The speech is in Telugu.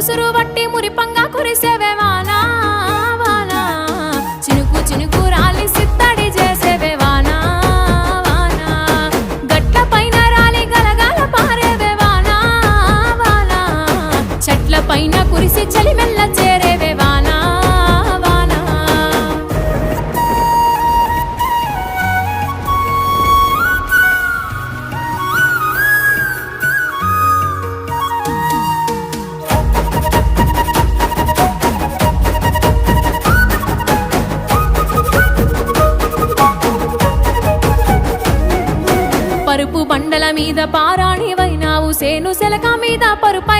ముసురు వట్టి మురిపంగా కురిసేవే వానా వానా. చినుకు చినుకు రాలి సిత్తడి చేసేవే వానా వానా. గట్ల పైన రాలి గలగాల పారేవే వానా వానా. చెట్ల పైన కురిసి చలిమెల్ల చేరే పరుపు బండల మీద పారాణివైనావు. సేను సెలక మీద పరుపై